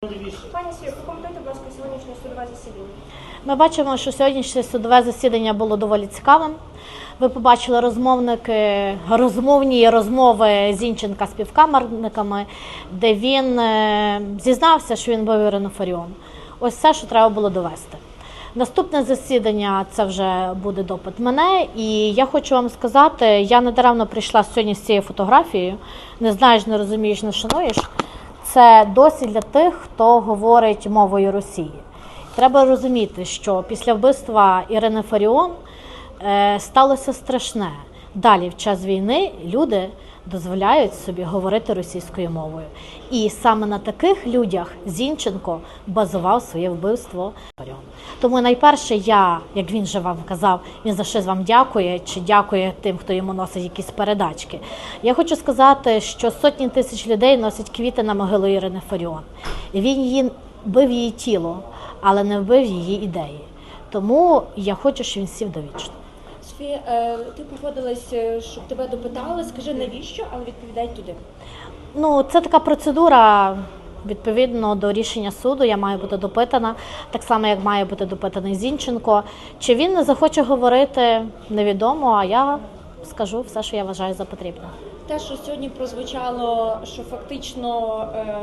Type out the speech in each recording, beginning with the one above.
Пані Сію, прокоментуйте, будь ласка, сьогоднішнє судове засідання. Ми бачимо, що сьогоднішнє судове засідання було доволі цікавим. Ви побачили розмовники, розмовні розмови Зінченка з співкамерниками, де він е, зізнався, що він був Ірина Фаріон. Ось все, що треба було довести. Наступне засідання це вже буде допит мене, і я хочу вам сказати, я недаремно прийшла сьогодні з цією фотографією. Не знаєш, не розумієш, не шануєш. Це досі для тих, хто говорить мовою Росії. Треба розуміти, що після вбивства Ірини Фаріон е, сталося страшне. Далі, в час війни, люди дозволяють собі говорити російською мовою. І саме на таких людях Зінченко базував своє вбивство. Тому найперше, я, як він же вам казав, він за щось вам дякує чи дякує тим, хто йому носить якісь передачки. Я хочу сказати, що сотні тисяч людей носять квіти на могилу Ірини Фаріон. І він її вбив її тіло, але не вбив її ідеї. Тому я хочу, щоб він сів довічно. Софія, е, ти погодилась, е, щоб тебе допитали. Скажи навіщо, але відповідай туди. Ну, це така процедура. Відповідно до рішення суду, я маю бути допитана, так само як має бути допитаний Зінченко. Чи він не захоче говорити, невідомо. А я скажу все, що я вважаю за потрібне. Те, що сьогодні прозвучало, що фактично е,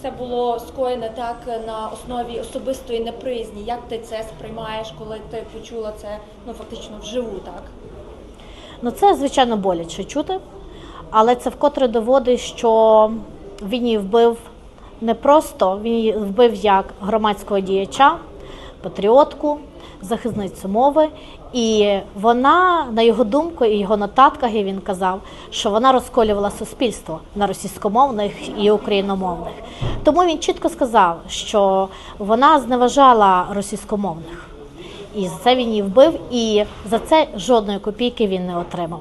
все було скоєно так на основі особистої неприязні. Як ти це сприймаєш, коли ти почула це ну фактично вживу, так? Ну це звичайно боляче чути, але це вкотре доводить, що він її вбив не просто, він її вбив як громадського діяча, патріотку, захисницю мови. І вона, на його думку, і його нотатках і він казав, що вона розколювала суспільство на російськомовних і україномовних. Тому він чітко сказав, що вона зневажала російськомовних. І за це він її вбив, і за це жодної копійки він не отримав.